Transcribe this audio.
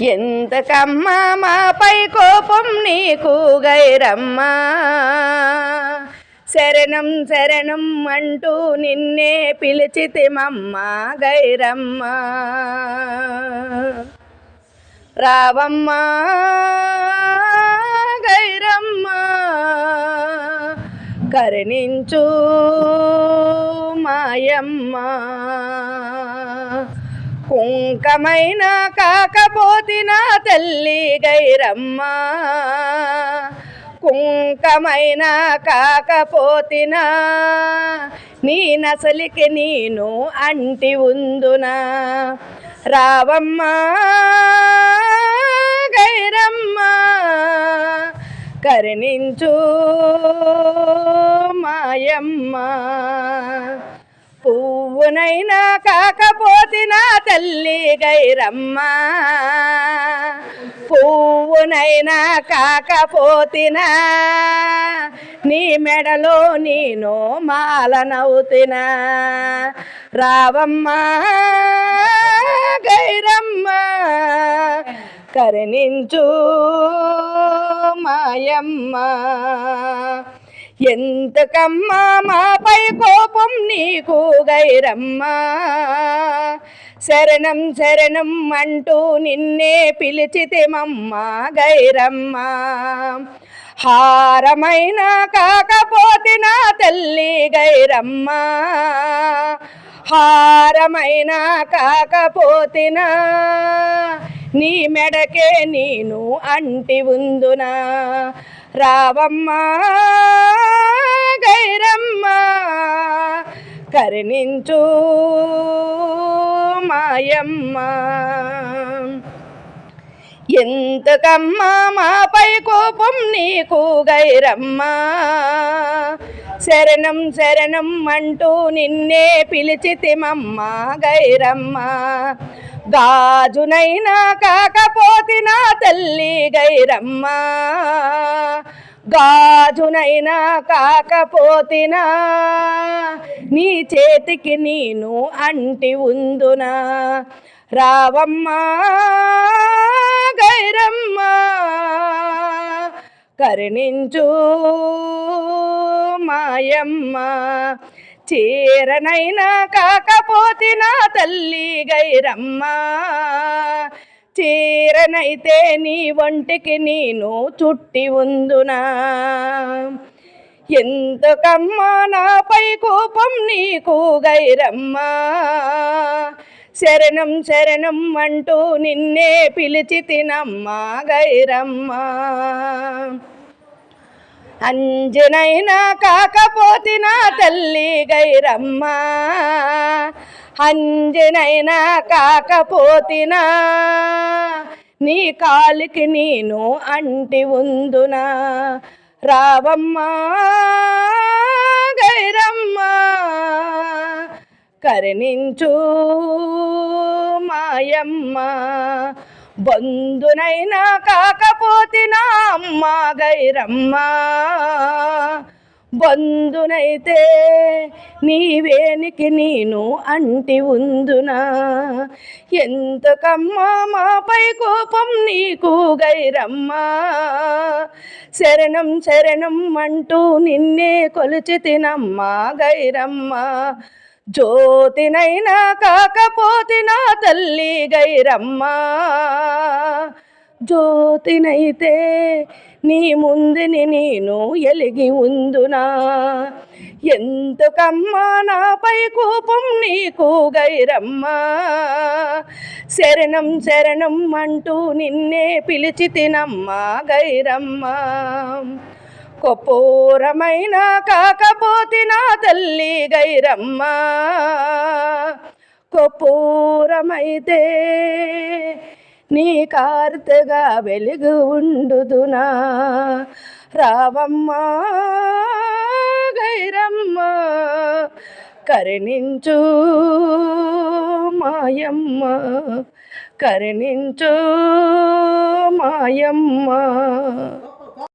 ఎంతకమ్మా మాపై కోపం నీకు గైరమ్మా? శరణం శరణం అంటూ నిన్నే పిలిచితిమమ్మా గైరమ్మా. రావమ్మా గైరమ్మా కరుణించు మాయమ్మా. కుంకమైన కాకపోతిన తల్లి గైరమ్మ. కుంకమైన కాకపోతిన నీ నసలికి నేను అంటి ఉందునా. రావమ్మ గైరమ్మ కరుణించు మాయమ్మ. పువ్వునైనా కాకపోతే నా తల్లి గైరమ్మ. పువ్వునైనా కాకపోతినా నీ మెడలో నేను మాలనవుతినా రావమ్మ గైరమ్మ కరుణించు మాయమ్మ. ఎంతకమ్మా మాపై కోపం నీకు గైరమ్మా? శరణం శరణం అంటూ నిన్నే పిలిచితిమమ్మా గైరమ్మా. హారమైన కాకపోతే నా తల్లి గైరమ్మా. హారమైన కాకపోతినా నీ మెడకే నేను అంటి ఉందునా. రావమ్మా కరుణించు మాయమ్మ. ఎంతకమ్మా మాపై కోపం నీకు గైరమ్మా? శరణం శరణం అంటూ నిన్నే పిలిచితిమమ్మా గైరమ్మా. గాజునైనా కాకపోతే నా తల్లి గైరమ్మా. గాజునైనా కాకపోతినా నీ చేతికి నేను అంటి ఉందునా? రావమ్మా గైరమ్మా కరుణించు మాయమ్మ. చీరనైనా కాకపోతినా తల్లి గైరమ్మా చీరనైతే నీ ఒంటికి నేను చుట్టి ఉందునా. ఎందుకమ్మా నాపై కోపం నీకు గైరమ్మా. శరణం శరణం అంటూ నిన్నే పిలిచి తినమ్మా గైరమ్మా. అంజనైనా కాకపోతే నా తల్లి గైరమ్మా. అంజనైనా కాకపోతినా నీ కాలికి నేను అంటి ఉందునా? రావమ్మా గైరమ్మా కరుణించు మాయమ్మ. బంధునైనా కాకపోతినా అమ్మా అమ్మ బంధునైతే నీవేనికి నేను అంటి ఉందునా? ఎంతకమ్మా మాపై కోపం నీకు గైరమ్మా? శరణం శరణం అంటూ నిన్నే కొలిచి తినమ్మా గైరమ్మా. జ్యోతినైనా కాకపోతే నా తల్లి గైరమ్మా. జ్యోతినైతే నీ ముందుని నేను ఎలిగి ఉందునా. ఎంతకమ్మా నాపై కోపం నీకు గైరమ్మా. శరణం శరణం అంటూ నిన్నే పిలిచి తినమ్మా గైరమ్మా. కపూరమైన కాకపోతే నా తల్లి గైరమ్మా. కపూరమైతే నీ కార్తగా వెలుగు ఉండుదునా. రావమ్మా గైరమ్మ కరుణించు మాయమ్మ కరుణించు మాయమ్మ.